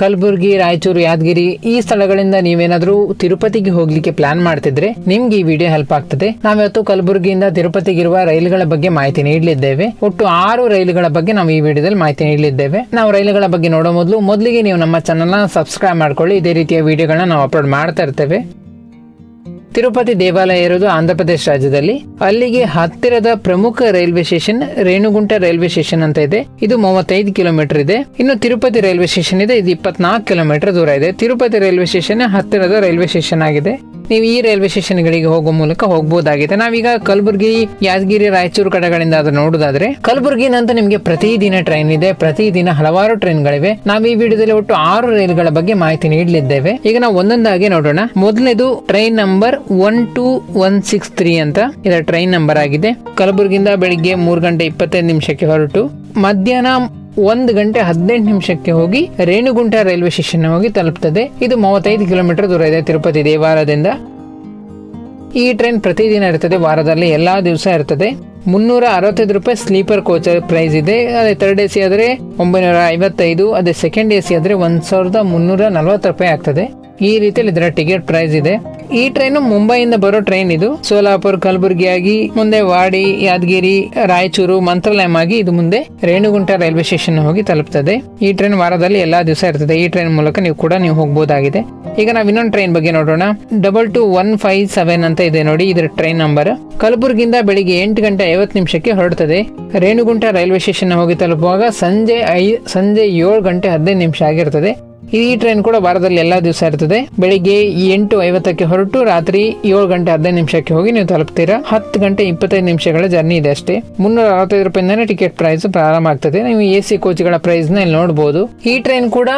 ಕಲಬುರಗಿ, ರಾಯಚೂರು, ಯಾದಗಿರಿ ಈ ಸ್ಥಳಗಳಿಂದ ನೀವೇನಾದ್ರೂ ತಿರುಪತಿಗೆ ಹೋಗ್ಲಿಕ್ಕೆ ಪ್ಲಾನ್ ಮಾಡ್ತಿದ್ರೆ ನಿಮ್ಗೆ ಈ ವಿಡಿಯೋ ಹೆಲ್ಪ್ ಆಗ್ತದೆ. ನಾವಿವತ್ತು ಕಲಬುರಗಿಯಿಂದ ತಿರುಪತಿಗಿರುವ ರೈಲುಗಳ ಬಗ್ಗೆ ಮಾಹಿತಿ ನೀಡಲಿದ್ದೇವೆ. ಒಟ್ಟು ಆರು ರೈಲುಗಳ ಬಗ್ಗೆ ನಾವು ಈ ವಿಡಿಯೋದಲ್ಲಿ ಮಾಹಿತಿ ನೀಡಲಿದ್ದೇವೆ. ನಾವು ರೈಲುಗಳ ಬಗ್ಗೆ ನೋಡೋ ಮೊದಲು ಮೊದಲಿಗೆ ನೀವು ನಮ್ಮ ಚಾನಲ್ನ ಸಬ್ಸ್ಕ್ರೈಬ್ ಮಾಡ್ಕೊಳ್ಳಿ. ಇದೇ ರೀತಿಯ ವಿಡಿಯೋಗಳನ್ನ ನಾವು ಅಪ್ಲೋಡ್ ಮಾಡ್ತಾ ಇರ್ತೇವೆ. ತಿರುಪತಿ ದೇವಾಲಯ ಇರೋದು ಆಂಧ್ರಪ್ರದೇಶ ರಾಜ್ಯದಲ್ಲಿ. ಅಲ್ಲಿಗೆ ಹತ್ತಿರದ ಪ್ರಮುಖ railway station Renigunta railway station ಅಂತ ಇದೆ. ಇದು ಮೂವತ್ತೈದು ಕಿಲೋಮೀಟರ್ ಇದೆ. ಇನ್ನು ತಿರುಪತಿ ರೈಲ್ವೆ ಸ್ಟೇಷನ್ ಇದೆ. ಇದು ಇಪ್ಪತ್ನಾಲ್ಕು ಕಿಲೋಮೀಟರ್ ದೂರ ಇದೆ. ತಿರುಪತಿ ರೈಲ್ವೆ ಸ್ಟೇಷನ್ ಹತ್ತಿರದ ರೈಲ್ವೆ ಸ್ಟೇಷನ್ ಆಗಿದೆ. ನೀವು ಈ ರೈಲ್ವೆ ಸ್ಟೇಷನ್ಗಳಿಗೆ ಹೋಗುವ ಮೂಲಕ ಹೋಗಬಹುದಾಗಿದೆ ನಾವೀಗ ಕಲಬುರಗಿ, ಯಾದಗಿರಿ, ರಾಯಚೂರು ಕಡೆಗಳಿಂದ ಅದು ನೋಡುದಾದ್ರೆ ಕಲಬುರಗಿನಂತ ನಿಮಗೆ ಪ್ರತಿದಿನ ಟ್ರೈನ್ ಇದೆ. ಪ್ರತಿದಿನ ಹಲವಾರು ಟ್ರೈನ್ಗಳಿವೆ ನಾವು ಈ ವಿಡಿಯೋದಲ್ಲಿ ಒಟ್ಟು ಆರು ರೈಲುಗಳ ಬಗ್ಗೆ ಮಾಹಿತಿ ನೀಡಲಿದ್ದೇವೆ. ಈಗ ನಾವು ಒಂದೊಂದಾಗಿ ನೋಡೋಣ. ಮೊದಲನೇದು train number one two one six three ಅಂತ ಇದರ ಟ್ರೈನ್ ನಂಬರ್ ಆಗಿದೆ. ಕಲಬುರಗಿಯಿಂದ ಬೆಳಿಗ್ಗೆ ಮೂರು ಗಂಟೆ ಇಪ್ಪತ್ತೈದು ನಿಮಿಷಕ್ಕೆ ಹೊರಟು. ಮಧ್ಯಾಹ್ನ ಒಂದು ಗಂಟೆ ಹದಿನೆಂಟು ನಿಮಿಷಕ್ಕೆ ಹೋಗಿ ರೇಣುಗುಂಟ ರೈಲ್ವೆ ಸ್ಟೇಷನ್ ಹೋಗಿ ತಲುಪ್ತದೆ. ಇದು ಮೂವತ್ತೈದು ಕಿಲೋಮೀಟರ್ ದೂರ ಇದೆ ತಿರುಪತಿ ದೇವಾಲಯದಿಂದ ಈ ಟ್ರೈನ್ ಪ್ರತಿದಿನ ಇರ್ತದೆ, ವಾರದಲ್ಲಿ ಎಲ್ಲಾ ದಿವಸ ಇರ್ತದೆ. ಮುನ್ನೂರ ಅರವತ್ತೈದು ರೂಪಾಯಿ ಸ್ಲೀಪರ್ ಕೋಚ್ ಪ್ರೈಸ್ ಇದೆ. ಅದೇ ಥರ್ಡ್ ಎ ಸಿ ಆದರೆ ಒಂಬೈನೂರ ಐವತ್ತೈದು, ಅದೇ ಸೆಕೆಂಡ್ ಎ ಸಿ ಆದರೆ ಒಂದು ಸಾವಿರದ ಮುನ್ನೂರ ನಲವತ್ತು ರೂಪಾಯಿ ಆಗ್ತದೆ. ಈ ರೀತಿಯಲ್ಲಿ ಇದರ ಟಿಕೆಟ್ ಪ್ರೈಸ್ ಇದೆ. ಈ ಟ್ರೈನ್ ಮುಂಬೈಯಿಂದ ಬರೋ ಟ್ರೈನ್ ಇದು. ಸೋಲಾಪುರ್ ಕಲಬುರಗಿ ಆಗಿ ಮುಂದೆ ವಾಡಿ, ಯಾದಗಿರಿ, ರಾಯಚೂರು ಮಂತ್ರಾಲಯಂ ಆಗಿ ಇದು ಮುಂದೆ ರೇಣುಗುಂಟ ರೈಲ್ವೆ ಸ್ಟೇಷನ್ ಹೋಗಿ ತಲುಪ್ತದೆ. ಈ ಟ್ರೈನ್ ವಾರದಲ್ಲಿ ಎಲ್ಲಾ ದಿವಸ ಇರ್ತದೆ. ಈ ಟ್ರೈನ್ ಮೂಲಕ ನೀವು ಕೂಡ ನೀವು ಹೋಗಬಹುದಾಗಿದೆ ಈಗ ನಾವು ಇನ್ನೊಂದು ಟ್ರೈನ್ ಬಗ್ಗೆ ನೋಡೋಣ. Double two one five seven ಅಂತ ಇದೆ ನೋಡಿ ಇದರ ಟ್ರೈನ್ ನಂಬರ್ ಕಲಬುರಗಿಯಿಂದ ಬೆಳಿಗ್ಗೆ ಎಂಟು ಗಂಟೆ ಐವತ್ತು ನಿಮಿಷಕ್ಕೆ ಹೊರಡ್ತದೆ. ರೇಣುಗುಂಟ ರೈಲ್ವೆ ಸ್ಟೇಷನ್ ಹೋಗಿ ತಲುಪುವಾಗ ಸಂಜೆ ಐ, ಸಂಜೆ ಏಳು ಗಂಟೆ ಹದಿನೈದು ನಿಮಿಷ ಆಗಿರ್ತದೆ. ಈ ಟ್ರೈನ್ ಕೂಡ ವಾರದಲ್ಲಿ ಎಲ್ಲಾ ದಿವಸ ಇರ್ತದೆ. ಬೆಳಿಗ್ಗೆ ಎಂಟು ಐವತ್ತಕ್ಕೆ ಹೊರಟು ರಾತ್ರಿ ಏಳು ಗಂಟೆ ಹದಿನೈದು ನಿಮಿಷಕ್ಕೆ ಹೋಗಿ ನೀವು ತಲುಪ್ತೀರಾ? ಹತ್ತು ಗಂಟೆ ಇಪ್ಪತ್ತೈದು ನಿಮಿಷಗಳ ಜರ್ನಿ ಇದೆ ಅಷ್ಟೇ. ಮುನ್ನೂರ ಅರವತ್ತೈದು ರೂಪಾಯಿಂದಾನೆ ಟಿಕೆಟ್ ಪ್ರೈಸ್ ಪ್ರಾರಂಭ ಆಗ್ತದೆ. ನೀವು ಎ ಸಿ ಕೋಚ್ಗಳ ಪ್ರೈಸ್ನ ಇಲ್ಲಿ ನೋಡಬಹುದು ಈ ಟ್ರೈನ್ ಕೂಡ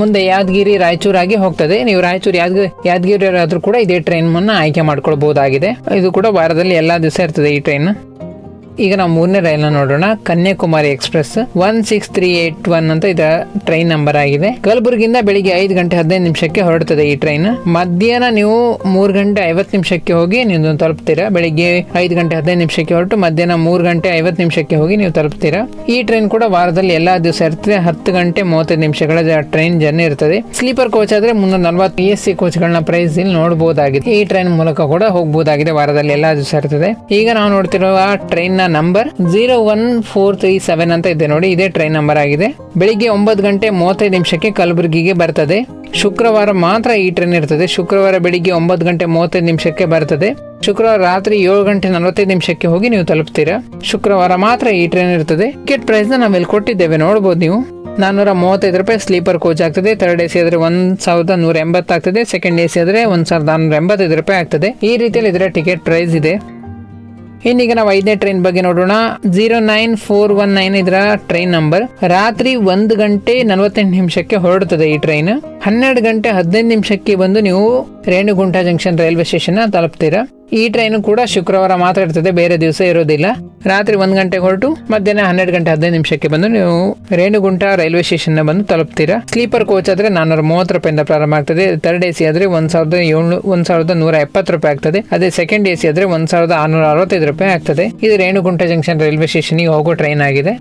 ಮುಂದೆ ಯಾದಗಿರಿ ರಾಯಚೂರಾಗಿ ಹೋಗ್ತದೆ. ನೀವು ರಾಯಚೂರು ಯಾದಗಿರಿ ಯಾದಗಿರಿ ಆದ್ರೂ ಕೂಡ ಇದೇ ಟ್ರೈನ್ ಮುನ್ನ ಆಯ್ಕೆ ಮಾಡ್ಕೊಳ್ಬಹುದಾಗಿದೆ ಇದು ಕೂಡ ವಾರದಲ್ಲಿ ಎಲ್ಲಾ ದಿವಸ ಇರ್ತದೆ ಈ ಟ್ರೈನ್ ಈಗ ನಾವು ಮೂರನೇ ರೈಲ್ನ ನೋಡೋಣ. Kanyakumari express one six three eight one ಅಂತ ಇದರ ಟ್ರೈನ್ ನಂಬರ್ ಆಗಿದೆ. ಕಲಬುರಗಿಯಿಂದ ಬೆಳಿಗ್ಗೆ ಐದು ಗಂಟೆ ಹದಿನೈದು ನಿಮಿಷಕ್ಕೆ ಹೊರಡುತ್ತದೆ ಈ ಟ್ರೈನ್. ಮಧ್ಯಾಹ್ನ ನೀವು ಮೂರು ಗಂಟೆ ಐವತ್ತು ನಿಮಿಷಕ್ಕೆ ಹೋಗಿ ನೀವು ತಲುಪ್ತೀರಾ? ಬೆಳಿಗ್ಗೆ ಐದು ಗಂಟೆ ಹದಿನೈದು ನಿಮಿಷಕ್ಕೆ ಹೊರಟು ಮಧ್ಯಾಹ್ನ ಮೂರು ಗಂಟೆ ಐವತ್ತು ನಿಮಿಷಕ್ಕೆ ಹೋಗಿ ನೀವು ತಲುಪ್ತೀರಾ? ಈ ಟ್ರೈನ್ ಕೂಡ ವಾರದಲ್ಲಿ ಎಲ್ಲಾ ದಿವಸ ಇರ್ತದೆ. ಹತ್ತು ಗಂಟೆ ಮೂವತ್ತೈದು ನಿಮಿಷಗಳ ಟ್ರೈನ್ ಜರ್ನಿ ಇರ್ತದೆ. ಸ್ಲೀಪರ್ ಕೋಚ್ ಆದ್ರೆ ಮುನ್ನೂರ ನಲವತ್ತು ಎಸ್ ಸಿ ಕೋಚ್ಗಳನ್ನ ಪ್ರೈಸ್ ಇಲ್ಲಿ ನೋಡಬಹುದಾಗಿದೆ ಈ ಟ್ರೈನ್ ಮೂಲಕ ಕೂಡ ಹೋಗಬಹುದಾಗಿದೆ ವಾರದಲ್ಲಿ ಎಲ್ಲಾ ದಿವಸ ಇರ್ತದೆ. ಈಗ ನಾವು ನೋಡ್ತಿರುವ train number zero one four three seven ಅಂತ ಇದೆ ನೋಡಿ, ಇದೇ ಟ್ರೈನ್ ನಂಬರ್ ಆಗಿದೆ. ಬೆಳಿಗ್ಗೆ ಒಂಬತ್ತು ಗಂಟೆ ಮೂವತ್ತೈದು ನಿಮಿಷಕ್ಕೆ ಕಲಬುರಗಿಗೆ ಬರ್ತದೆ. ಶುಕ್ರವಾರ ಮಾತ್ರ ಈ ಟ್ರೈನ್ ಇರ್ತದೆ. ಶುಕ್ರವಾರ ಬೆಳಿಗ್ಗೆ ಒಂಬತ್ತು ಗಂಟೆ ಮೂವತ್ತೈದು ನಿಮಿಷಕ್ಕೆ ಬರ್ತದೆ. ಶುಕ್ರವಾರ ರಾತ್ರಿ ಏಳು ಗಂಟೆ ನಲವತ್ತೈದು ನಿಮಿಷಕ್ಕೆ ಹೋಗಿ ನೀವು ತಲುಪ್ತೀರಾ? ಶುಕ್ರವಾರ ಮಾತ್ರ ಈ ಟ್ರೈನ್ ಇರ್ತದೆ. ಟಿಕೆಟ್ ಪ್ರೈಸ್ನ ನಾವಿಲ್ಲಿ ಕೊಟ್ಟಿದ್ದೇವೆ ನೋಡಬಹುದು ನೀವು. ನಾನ್ನೂರ ಮೂವತ್ತೈದು ರೂಪಾಯಿ ಸ್ಲೀಪರ್ ಕೋಚ್ ಆಗ್ತದೆ. ಥರ್ಡ್ ಎ ಸಿ ಆದ್ರೆ ಒಂದು ಸಾವಿರದ ನೂರ ಎಂಬತ್ತಾಗ್ತದೆ ಸೆಕೆಂಡ್ ಎ ಸಿ ಆದ್ರೆ ಒಂದ್ ಸಾವಿರದ ನಾನ್ನೂರ ಎಂಬತ್ತೈದು ರೂಪಾಯಿ ಆಗ್ತದೆ. ಈ ರೀತಿಯಲ್ಲಿ ಇದರ ಟಿಕೆಟ್ ಪ್ರೈಸ್ ಇದೆ. ಇನ್ನೀಗ ನಾವು ಐದನೇ ಟ್ರೈನ್ ಬಗ್ಗೆ ನೋಡೋಣ. Zero nine four one nine ಇದರ ಟ್ರೈನ್ ನಂಬರ್ ರಾತ್ರಿ ಒಂದು ಗಂಟೆ ನಲವತ್ತೆಂಟು ನಿಮಿಷಕ್ಕೆ ಹೊರಡುತ್ತದೆ ಈ ಟ್ರೈನ್ ಹನ್ನೆರಡು ಗಂಟೆ ಹದಿನೈದು ನಿಮಿಷಕ್ಕೆ ಬಂದು ನೀವು ರೇಣುಗುಂಟ ಜಂಕ್ಷನ್ ರೈಲ್ವೆ ಸ್ಟೇಷನ್ ತಲುಪ್ತೀರಾ? ಈ ಟ್ರೈನು ಕೂಡ ಶುಕ್ರವಾರ ಮಾತ್ರ ಇರ್ತದೆ, ಬೇರೆ ದಿವಸ ಇರೋದಿಲ್ಲ. ರಾತ್ರಿ ಒಂದು ಗಂಟೆಗೆ ಹೊರಟು, ಮಧ್ಯಾಹ್ನ ಹನ್ನೆರಡು ಗಂಟೆ ಹದಿನೈದು ನಿಮಿಷಕ್ಕೆ ಬಂದು ನೀವು ರೇಣುಗುಂಟ ರೈಲ್ವೆ ಸ್ಟೇಷನ್ ಬಂದು ತಲುಪ್ತೀರಾ? ಸ್ಲೀಪರ್ ಕೋಚ್ ಆದ್ರೆ ನಾನ್ನೂರ ಮೂವತ್ತು ರೂಪಾಯಿಂದ ಪ್ರಾರಂಭ ಆಗ್ತದೆ ಥರ್ಡ್ ಎ ಸಿ ಆದ್ರೆ ಒಂದ್ ಸಾವಿರದ ಏಳು, ಒಂದ್ ಸಾವಿರದ ನೂರ ಎಪ್ಪತ್ತು ರೂಪಾಯಿ ಆಗ್ತದೆ, ಅದೇ ಸೆಕೆಂಡ್ ಎ ಸಿ ಆದ್ರೆ ಒಂದ್ ಸಾವಿರದ ಆರ್ನೂರ ಅರವತ್ತೈದು ರೂಪಾಯಿ ಆಗ್ತದೆ. ಇದು ರೇಣುಗುಂಟ ಜಂಕ್ಷನ್ ರೈಲ್ವೆ ಸ್ಟೇಷನ್ಗೆ ಹೋಗೋ ಟ್ರೈನ್ ಆಗಿದೆ.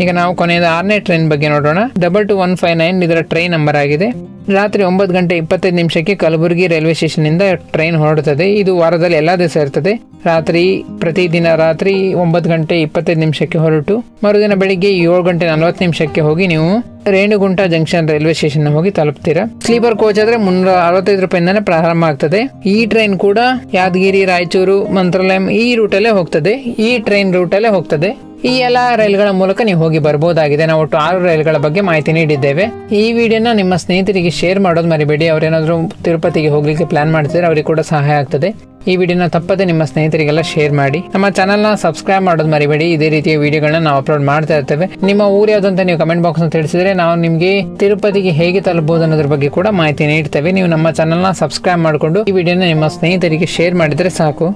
ಈಗ ನಾವು ಕೊನೆಯದ ಆರನೇ ಟ್ರೈನ್ ಬಗ್ಗೆ ನೋಡೋಣ. Double two one five nine ಇದರ ಟ್ರೈನ್ ನಂಬರ್ ಆಗಿದೆ. ರಾತ್ರಿ ಒಂಬತ್ತು ಗಂಟೆ ಇಪ್ಪತ್ತೈದು ನಿಮಿಷಕ್ಕೆ ಕಲಬುರಗಿ ರೈಲ್ವೆ ಸ್ಟೇಷನ್ ಇಂದ ಟ್ರೈನ್ ಹೊರಡುತ್ತದೆ. ಇದು ವಾರದಲ್ಲಿ ಎಲ್ಲಾ ದಿವಸ ಇರ್ತದೆ. ರಾತ್ರಿ, ಪ್ರತಿದಿನ ರಾತ್ರಿ ಒಂಬತ್ತು ಗಂಟೆ ಇಪ್ಪತ್ತೈದು ನಿಮಿಷಕ್ಕೆ ಹೊರಟು. ಮರುದಿನ ಬೆಳಿಗ್ಗೆ ಏಳು ಗಂಟೆ ನಲವತ್ತು ನಿಮಿಷಕ್ಕೆ ಹೋಗಿ ನೀವು ರೇಣುಗುಂಟ ಜಂಕ್ಷನ್ ರೈಲ್ವೆ ಸ್ಟೇಷನ್ ಹೋಗಿ ತಲುಪ್ತೀರಾ. ಸ್ಲೀಪರ್ ಕೋಚ್ ಆದ್ರೆ ಮುನ್ನೂರ ಅರವತ್ತೈದು ರೂಪಾಯಿಂದಾನೆ ಪ್ರಾರಂಭ ಆಗ್ತದೆ. ಈ ಟ್ರೈನ್ ಕೂಡ ಯಾದಗಿರಿ, ರಾಯಚೂರು, ಮಂತ್ರಾಲಯಂ ಈ ರೂಟಲ್ಲೇ ಹೋಗ್ತದೆ. ಈ ಟ್ರೈನ್ ರೂಟಲ್ಲೇ ಹೋಗ್ತದೆ. ಈ ಎಲ್ಲ ರೈಲ್ಗಳ ಮೂಲಕ ನೀವು ಹೋಗಿ ಬರಬಹುದಾಗಿದೆ ನಾವು ಒಟ್ಟು ಆರು ರೈಲ್ಗಳ ಬಗ್ಗೆ ಮಾಹಿತಿ ನೀಡಿದ್ದೇವೆ. ಈ ವಿಡಿಯೋನ ನಿಮ್ಮ ಸ್ನೇಹಿತರಿಗೆ ಶೇರ್ ಮಾಡೋದು ಮರಿಬೇಡಿ. ಅವರೇನಾದರೂ ತಿರುಪತಿಗೆ ಹೋಗ್ಲಿಕ್ಕೆ ಪ್ಲಾನ್ ಮಾಡ್ತಿದ್ರೆ ಅವರಿಗೆ ಕೂಡ ಸಹಾಯ ಆಗ್ತದೆ. ಈ ವಿಡಿಯೋನ ತಪ್ಪದೆ ನಿಮ್ಮ ಸ್ನೇಹಿತರಿಗೆಲ್ಲ ಶೇರ್ ಮಾಡಿ. ನಮ್ಮ ಚಾನಲ್ನ ಸಬ್ಸ್ಕ್ರೈಬ್ ಮಾಡೋದು ಮರಿಬೇಡಿ. ಇದೇ ರೀತಿಯ ವಿಡಿಯೋಗಳನ್ನ ನಾವು ಅಪ್ಲೋಡ್ ಮಾಡ್ತಾ ಇರ್ತೇವೆ. ನಿಮ್ಮ ಊರು ಯಾವ್ದು ಅಂತ ನೀವು ಕಮೆಂಟ್ ಬಾಕ್ಸ್ ತಿಳಿಸಿದ್ರೆ ನಾವು ನಿಮಗೆ ತಿರುಪತಿಗೆ ಹೇಗೆ ತಲುಪಬಹುದು ಅನ್ನೋದ್ರ ಬಗ್ಗೆ ಕೂಡ ಮಾಹಿತಿ ನೀಡ್ತೇವೆ. ನೀವು ನಮ್ಮ ಚಾನಲ್ನ ಸಬ್ಸ್ಕ್ರೈಬ್ ಮಾಡಿಕೊಂಡು ಈ ವಿಡಿಯೋನ ನಿಮ್ಮ ಸ್ನೇಹಿತರಿಗೆ ಶೇರ್ ಮಾಡಿದ್ರೆ ಸಾಕು.